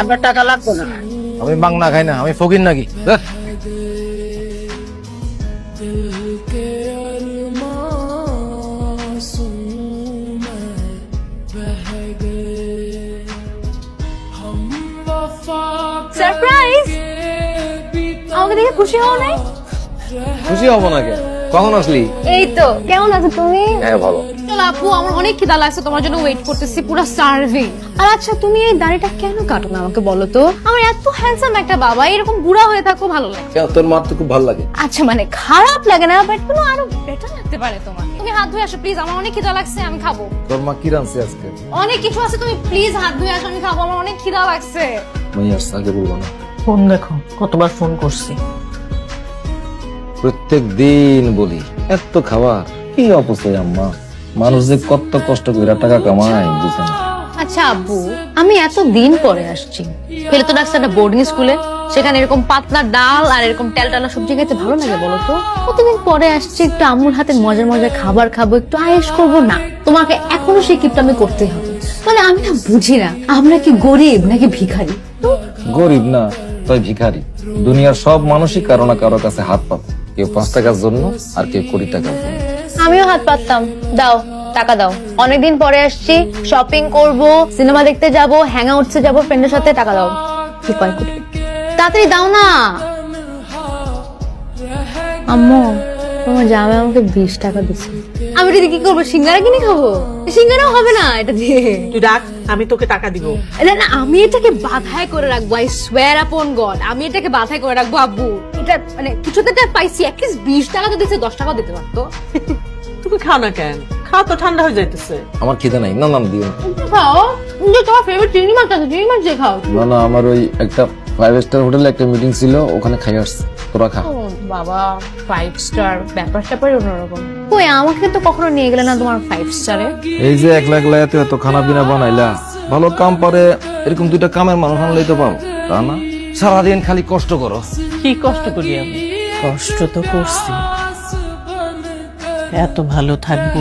আপনার টাকা লাগতো না। আমি বাংলা খাই না আমি ফকির নাকি। সারপ্রাইজ আমাকে দেখে খুশি হও নাই? খুশি হব না কে কখন আসলি? এই তো। কেমন আছো তুমি? হ্যাঁ ভালো। চলো আপু আমার অনেক খিদা লাগছে তোমার জন্য ওয়েট করতেছি পুরো সার্ভিং আর আচ্ছা তুমি এই দাড়িটা কেন কাটো না আমাকে বলো তো? আমার এত হ্যান্ডসাম একটা বাবা এরকম বুড়া হয়ে থাকো ভালো লাগে। কেন তোর মার তো খুব ভালো লাগে। আচ্ছা মানে খারাপ লাগে না বাট কোনো আরও বেটার লাগতে পারে তোমাকে তুমি হাত ধুয়ে আসো প্লিজ আমার অনেক খিদা লাগছে আমি খাব। তোর মা কি রানছে আজকে? অনেক কিছু আছে তুমি প্লিজ হাত ধুয়ে আসো আমি খাব আমার অনেক খিদা লাগছে। আমি আসছে আগে বলব না। ফোন দেখো কতবার ফোন করছি। প্রত্যেক দিন বলি এত খাবার কি অপচয় আম্মা? মানুষ যে কত কষ্ট করে টাকা কামায় বুঝে না। আচ্ছা আব্বু আমি এত দিন পরে আসছি। ফেলে তো একটা বোর্ডিং স্কুলে সেখানে এরকম পাতলা ডাল আর এরকম টেলটালা সবজি খেতে ভালো লাগে বলো তো? কতদিন পরে আসছি একটু আম্মুর হাতে মজার মজার খাবার খাব একটু আয়েস করব। না তোমাকে এখনও সেই কিপটা আমি করতে হবে। মানে আমি না বুঝি না আমরা কি গরিব নাকি ভিখারি? গরিব না তাই ভিখারি। দুনিয়ার সব মানুষই কারও না কারও কাছে হাত পাত কেউ পাঁচ টাকার জন্য আর কেউ কোটি টাকার জন্য। আমিও হাত পাততাম। দাও টাকা দাও। অনেকদিন পরে আসছি শপিং করব সিনেমা দেখতে যাব হ্যাং আউটসে যাব ফ্রেন্ডের সাথে টাকা দাও। কি কয় কোটি তাড়াতাড়ি দাও না। আম্মু। তোমার জামাই আমাকে বিশ টাকা দিচ্ছে। আমি এটা কি করব সিঙ্গারা কিনে খাব? সিঙ্গারাও হবে না এটা দিয়ে। তুই ডাক আমি তোকে টাকা দিব। না না আমি এটাকে বাধাই করে রাখব আই সোয়ার আপন গড আমি এটাকে বাধাই করে রাখব আব্বু। এটা মানে কিছুতে একটা পাইছি অ্যাটলিস্ট বিশ টাকা তো দিচ্ছে দশ টাকাও দিতে পারতো। তুমি খাও না কেন? খাও তো ঠান্ডা হয়ে যাইতেছে। আমার খিদে নাই না না দিও না। খাও যে তোমার ফেভারিট চিংড়ি মাছ আছে চিংড়ি মাছ দিয়ে খাও। না না আমার ওই একটা ফাইভ স্টার হোটেলে একটা মিটিং ছিল ওখানে খাই আসছে। তোরা খা। ও বাবা ফাইভ স্টার ব্যাপার স্যাপারই অন্যরকম। কই আমাকে তো কখনো নিয়ে গেলে না তোমার ফাইভ স্টারে এই যে এক লাখ লাগাতে এত খানা পিনা বানাইলা ভালো কাম পারে এরকম দুইটা কামের মানুষ আনলেই তো পাও তা না? সারাদিন খালি কষ্ট করো। কি কষ্ট করি আমি? কষ্ট তো করছি। এত ভালো থাকব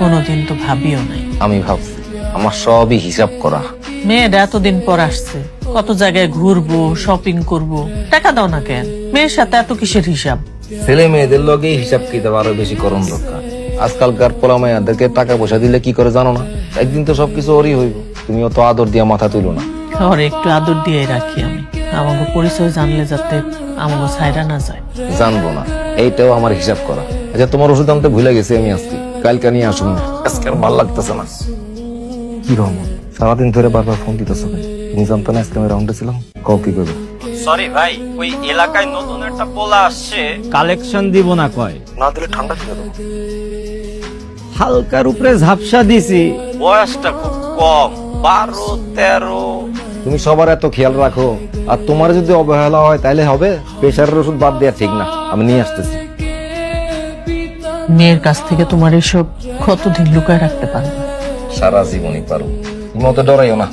কোনোদিন তো ভাবিও নাই। আমি ভাবছি আমার সবই হিসাব করা। মেয়েটা এতদিন পর আসছে। কত জায়গায় ঘুরবো শপিং করব টাকা দাও না কেন? মেয়ের সাথে এত কিসের হিসাব? ছেলে মেয়েদের লগে হিসাব কিতাব আরও বেশি করণ দরকার? আজকালকার পোলা টাকা পয়সা দিলে কি করে জানো না? একদিন তো সবকিছু ওরই হইব তুমি অত আদর দিয়া মাথা তুলো না। ওর একটু আদর দিয়ে রাখি আমি। আমাকে পরিচয় জানলে যাতে আমাকে ছাইরা না যায়। জানব না এইটাও আমার হিসাব করা। আচ্ছা তোমার ওষুধ আনতে ভুলে গেছি আমি আজকে। কালকে নিয়ে আসুন। না আজকে আর ভালো লাগতেছে না। কি রহমান সারাদিন ধরে বারবার ফোন দিতেছো কেন? না আজকে আমি রাউন্ডে ছিলাম কও কি করবে? সরি ভাই ওই এলাকায় নতুন একটা পোলা আসছে। কালেকশন দিব না কয়? না দিলে ঠান্ডা ছিল হালকার উপরে ঝাপসা দিছি। বয়সটা খুব কম বারো তেরো। তুমি সবার এত খেয়াল রাখো আর তোমার যদি অবহেলা হয় তাহলে হবে প্রেশারের ওষুধ বাদ দেওয়া ঠিক না আমি নিয়ে আসতেছি। মেয়ের কাছ থেকে তোমার এসব কতদিন লুকায় রাখতে পারবে? সারা জীবনই পারো। তুমি অত ডরাইও না।